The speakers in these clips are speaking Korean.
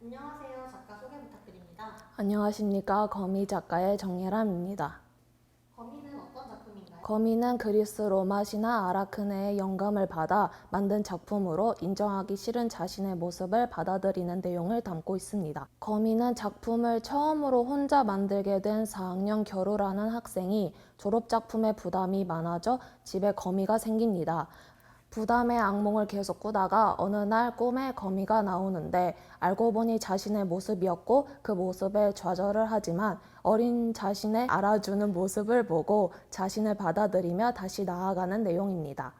안녕하세요. 작가 소개 부탁드립니다. 안녕하십니까. 거미 작가의 정예람입니다. 거미는 어떤 작품인가요? 거미는 그리스 로마 신화 아라크네의 영감을 받아 만든 작품으로 인정하기 싫은 자신의 모습을 받아들이는 내용을 담고 있습니다. 거미는 작품을 처음으로 혼자 만들게 된 4학년 겨루라는 학생이 졸업작품에 부담이 많아져 집에 거미가 생깁니다. 부담의 악몽을 계속 꾸다가 어느 날 꿈에 거미가 나오는데 알고 보니 자신의 모습이었고 그 모습에 좌절을 하지만 어린 자신의 알아주는 모습을 보고 자신을 받아들이며 다시 나아가는 내용입니다.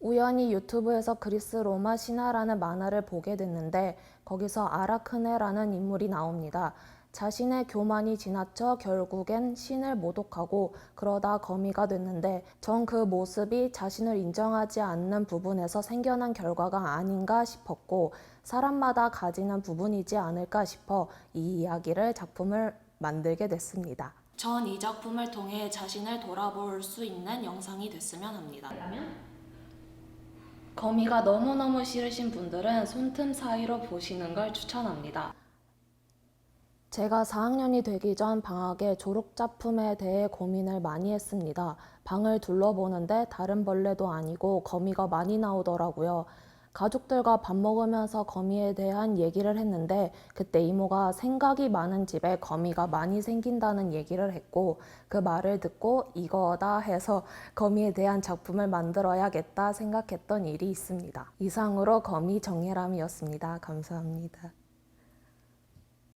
우연히 유튜브에서 그리스 로마 신화라는 만화를 보게 됐는데 거기서 아라크네라는 인물이 나옵니다. 자신의 교만이 지나쳐 결국엔 신을 모독하고 그러다 거미가 됐는데 전 그 모습이 자신을 인정하지 않는 부분에서 생겨난 결과가 아닌가 싶었고 사람마다 가지는 부분이지 않을까 싶어 이 이야기를 작품을 만들게 됐습니다. 전 이 작품을 통해 자신을 돌아볼 수 있는 영상이 됐으면 합니다. 거미가 너무너무 싫으신 분들은 손틈 사이로 보시는 걸 추천합니다. 제가 4학년이 되기 전 방학에 졸업 작품에 대해 고민을 많이 했습니다. 방을 둘러보는데 다른 벌레도 아니고 거미가 많이 나오더라고요. 가족들과 밥 먹으면서 거미에 대한 얘기를 했는데 그때 이모가 생각이 많은 집에 거미가 많이 생긴다는 얘기를 했고 그 말을 듣고 이거다 해서 거미에 대한 작품을 만들어야겠다 생각했던 일이 있습니다. 이상으로 거미 정예람이었습니다. 감사합니다.